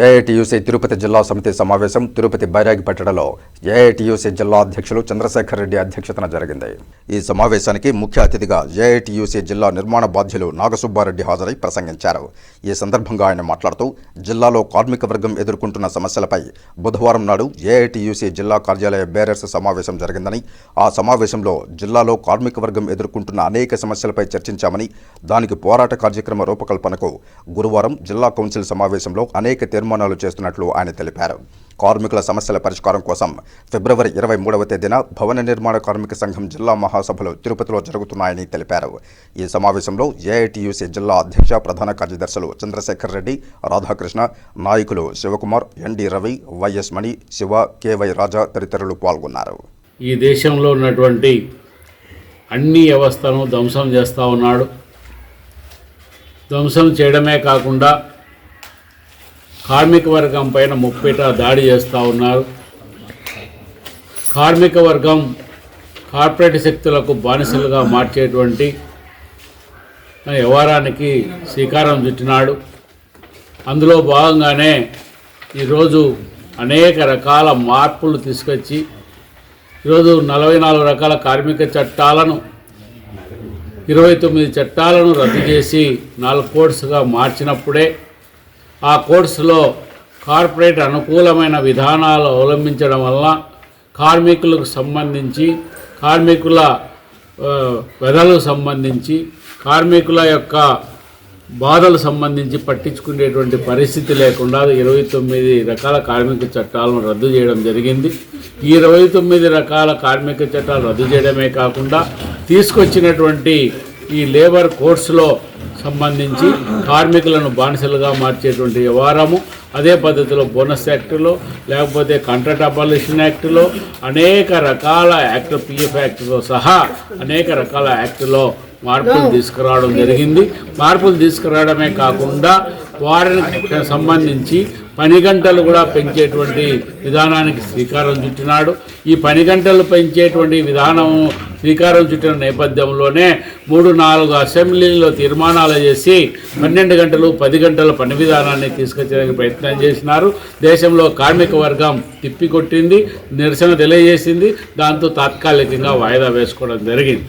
AITUC Tirupati జిల్లా సమితి సమావేశం తిరుపతి బైరాగిపట్టణలో ఏఐటియూసీ జిల్లా అధ్యక్షులు చంద్రశేఖర్ రెడ్డి అధ్యక్షతన జరిగింది. ఈ సమావేశానికి ముఖ్య అతిథిగా ఏఐటియూసీ జిల్లా నిర్మాణ బాధ్యులు నాగసుబ్బారెడ్డి హాజరై ప్రసంగించారు. ఈ సందర్భంగా ఆయన మాట్లాడుతూ జిల్లాలో కార్మిక వర్గం ఎదుర్కొంటున్న సమస్యలపై బుధవారం నాడు ఏఐటియూసీ జిల్లా కార్యాలయ బేరర్స్ సమావేశం జరిగిందని ఆ సమావేశంలో జిల్లాలో కార్మిక వర్గం ఎదుర్కొంటున్న అనేక సమస్యలపై చర్చించామని దానికి పోరాట కార్యక్రమ రూపకల్పనకు గురువారం జిల్లా కౌన్సిల్ సమావేశంలో అనేక తీర్మానాలు చేస్తున్నట్లు ఆయన తెలిపారు. కార్మికుల సమస్యల పరిష్కారం కోసం ఫిబ్రవరి ఇరవై మూడవ తేదీన భవన నిర్మాణ కార్మిక సంఘం జిల్లా మహాసభలు తిరుపతిలో జరుగుతున్నాయని తెలిపారు. ఈ సమావేశంలో ఏఐటియుసి జిల్లా అధ్యక్ష ప్రధాన కార్యదర్శులు చంద్రశేఖర్ రెడ్డి రాధాకృష్ణ నాయకులు Shivakumar N D Ravi Y S Mani Shiva K Y Raja తదితరులు పాల్గొన్నారు. ఈ దేశంలో ఉన్నటువంటి అన్ని వ్యవస్థను ధ్వంసం చేస్తూ ఉన్నాడు. ధ్వంసం చేయడమే కాకుండా కార్మిక వర్గం పైన ముప్పిట దాడి చేస్తూ ఉన్నారు. కార్మిక వర్గం కార్పొరేట్ శక్తులకు బానిసలుగా మార్చేటువంటి వ్యవహారానికి శ్రీకారం చుట్టినాడు. అందులో భాగంగానే ఈరోజు అనేక రకాల మార్పులు తీసుకొచ్చి ఈరోజు నలభై నాలుగు రకాల కార్మిక చట్టాలను ఇరవై తొమ్మిది చట్టాలను రద్దు చేసి నాలుగు కోర్సుగా మార్చినప్పుడే ఆ కోర్సులో కార్పొరేట్ అనుకూలమైన విధానాలు అవలంబించడం వల్ల కార్మికులకు సంబంధించి కార్మికుల వెధలకు సంబంధించి కార్మికుల యొక్క బాధలు సంబంధించి పట్టించుకునేటువంటి పరిస్థితి లేకుండా ఇరవై తొమ్మిది రకాల కార్మిక చట్టాలను రద్దు చేయడం జరిగింది. ఈ ఇరవై తొమ్మిది రకాల కార్మిక చట్టాలు రద్దు చేయడమే కాకుండా తీసుకొచ్చినటువంటి ఈ లేబర్ కోర్సులో సంబంధించి కార్మికులను బానిసలుగా మార్చేటువంటి వ్యవహారము. అదే పద్ధతిలో బోనస్ యాక్టులో లేకపోతే కాంట్రాక్ట్ అబాలిషన్ యాక్టులో అనేక రకాల యాక్ట్ పిఎఫ్ యాక్టుతో సహా అనేక రకాల యాక్టులో మార్పులు తీసుకురావడం జరిగింది. మార్పులు తీసుకురావడమే కాకుండా వారికి సంబంధించి పని గంటలు కూడా పెంచేటువంటి విధానానికి శ్రీకారం చుట్టినాడు. ఈ పని గంటలు పెంచేటువంటి విధానం శ్రీకారం చుట్టిన నేపథ్యంలోనే మూడు నాలుగు అసెంబ్లీలో తీర్మానాలు చేసి పన్నెండు గంటలు పది గంటల పని విధానాన్ని తీసుకొచ్చడానికి ప్రయత్నం చేసినారు. దేశంలో కార్మిక వర్గం తిప్పికొట్టింది నిరసన తెలియజేసింది. దాంతో తాత్కాలికంగా వాయిదా వేసుకోవడం జరిగింది.